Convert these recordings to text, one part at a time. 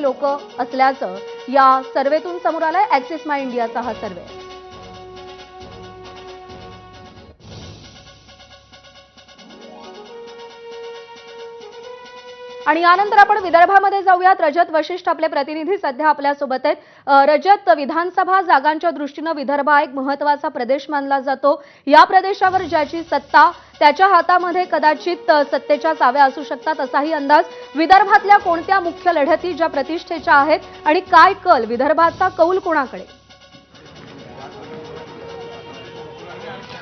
लोक असल्याचं या सर्वेतून समोर आलंय ऍक्सिस माय इंडियाचा हा सर्वे. आणि यानंतर आपण विदर्भामध्ये जाऊयात. रजत वशिष्ठ आपले प्रतिनिधी सध्या आपल्यासोबत आहेत. रजत विधानसभा जागांच्या दृष्टीनं विदर्भ हा एक महत्त्वाचा प्रदेश मानला जातो. या प्रदेशावर ज्याची सत्ता त्याच्या हातामध्ये कदाचित सत्तेच्या चाव्या असू शकतात असाही अंदाज विदर्भातल्या कोणत्या मुख्य लढती ज्या प्रतिष्ठेच्या आहेत आणि काय कल विदर्भाचा कौल कोणाकडे?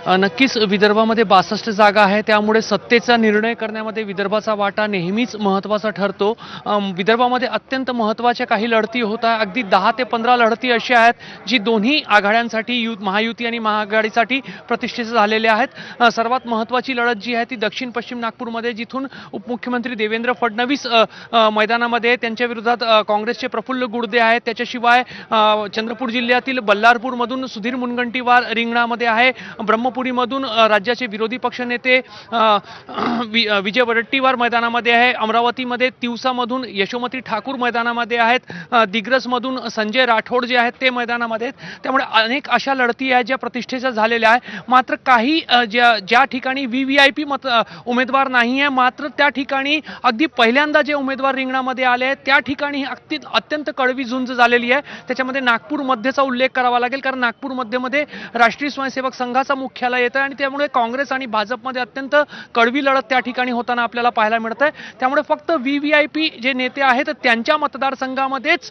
नक्कीच विदर्भामध्ये बासष्ट जागा आहे. त्यामुळे सत्तेचा निर्णय करण्यामध्ये विदर्भाचा वाटा नेहमीच महत्त्वाचा ठरतो. विदर्भामध्ये अत्यंत महत्त्वाच्या काही लढती होत आहे अगदी दहा ते पंधरा लढती अशा आहेत जी दोन्ही आघाड्यांसाठी यु महायुती आणि महाआघाडीसाठी प्रतिष्ठेच्या झालेल्या आहेत. सर्वात महत्त्वाची लढत जी आहे ती दक्षिण पश्चिम नागपूरमध्ये जिथून उपमुख्यमंत्री देवेंद्र फडणवीस मैदानामध्ये त्यांच्या विरोधात काँग्रेसचे प्रफुल्ल गुडदे आहेत. त्याच्याशिवाय चंद्रपूर जिल्ह्यातील बल्लारपूरमधून सुधीर मुनगंटीवार रिंगणामध्ये आहे. ब्रह्म ब्रह्मपुरीमधून राज्याचे विरोधी पक्षनेते विजय वडट्टीवार मैदानामध्ये आहे. अमरावतीमध्ये तिवसामधून यशोमती ठाकूर मैदानामध्ये आहेत. दिग्रसमधून संजय राठोड जे आहेत ते मैदानामध्ये आहेत. त्यामुळे अनेक अशा लढती आहेत ज्या प्रतिष्ठेच्या झालेल्या आहे मात्र काही ज्या ज्या ठिकाणी व्ही व्ही आय पी मत उमेदवार नाही आहे मात्र त्या ठिकाणी अगदी पहिल्यांदा जे उमेदवार रिंगणामध्ये आले आहेत त्या ठिकाणी अगदी अत्यंत कडवी झुंज झालेली आहे. त्याच्यामध्ये नागपूर मध्येचा उल्लेख करावा लागेल कारण नागपूर मध्येमध्ये राष्ट्रीय स्वयंसेवक संघाचा मुख्य मुख्यालय येतं आणि त्यामुळे काँग्रेस आणि भाजपमध्ये अत्यंत कड़वी लढत त्या ठिकाणी होताना आपल्याला पाहायला मिळत आहे. त्यामुळे फक्त व्ही व्ही आय पी जे नेते आहेत त्यांच्या मतदारसंघामध्येच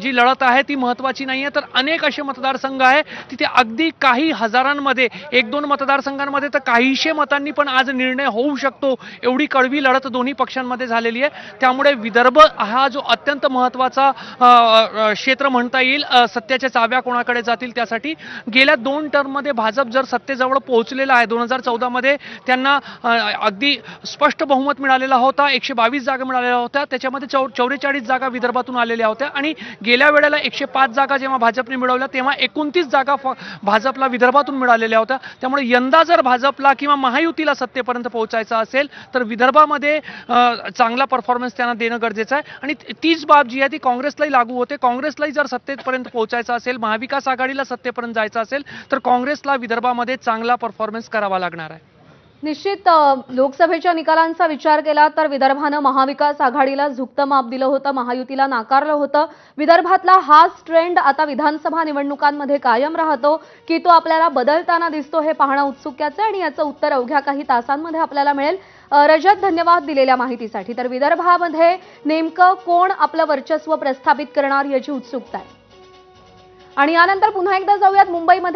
जी लढत आहे ती महत्वाची नाही आहे. तर अनेक असे मतदारसंघ आहे तिथे अगदी काही हजारांमध्ये एक दोन मतदारसंघांमध्ये तर काहीशे मतांनी पण आज निर्णय होऊ शकतो एवढी कड़वी लढत दोन्ही पक्षांमध्ये झालेली आहे. त्यामुळे विदर्भ हा जो अत्यंत महत्त्वाचा क्षेत्र म्हणता येईल सत्याच्या चाव्या कोणाकडे जातील त्यासाठी. गेल्या दोन टर्ममध्ये भाजप जर सत्तेजवळ पोहोचलेला आहे. दोन हजार चौदामध्ये त्यांना अगदी स्पष्ट बहुमत मिळालेला होता. एकशे बावीस जागा मिळालेल्या होत्या. त्याच्यामध्ये चौ चौवेचाळीस जागा विदर्भातून आलेल्या होत्या. आणि गेल्या वेळेला एकशे पाच जागा जेव्हा भाजपने मिळवल्या तेव्हा एकोणतीस जागा फ- भाजपला विदर्भातून मिळालेल्या होत्या. त्यामुळे यंदा जर भाजपला किंवा महायुतीला सत्तेपर्यंत पोहोचायचं असेल तर विदर्भामध्ये चांगला परफॉर्मन्स त्यांना देणं गरजेचं आहे. आणि ती- तीच बाब जी आहे ती काँग्रेसलाही लागू होते. काँग्रेसलाही जर सत्तेपर्यंत पोहोचायचं असेल महाविकास आघाडीला सत्तेपर्यंत जायचं असेल तर काँग्रेसला विदर्भामध्ये चांगला परफॉर्मन्स करावा लागणार आहे. निश्चित लोकसभेच्या निकालांचा विचार केला तर विदर्भानं महाविकास आघाडीला झुकतं माप दिलं होतं महायुतीला नाकारलं होतं. विदर्भातला हाच ट्रेंड आता विधानसभा निवडणुकांमध्ये कायम राहतो की तो आपल्याला बदलताना दिसतो हे पाहणं उत्सुक्याचं आहे आणि याचं उत्तर अवघ्या काही तासांमध्ये आपल्याला मिळेल. रजत धन्यवाद दिलेल्या माहितीसाठी. तर विदर्भामध्ये नेमकं कोण आपलं वर्चस्व प्रस्थापित करणार याची उत्सुकता आहे. आणि यानंतर पुन्हा एकदा जाऊयात मुंबईमध्ये.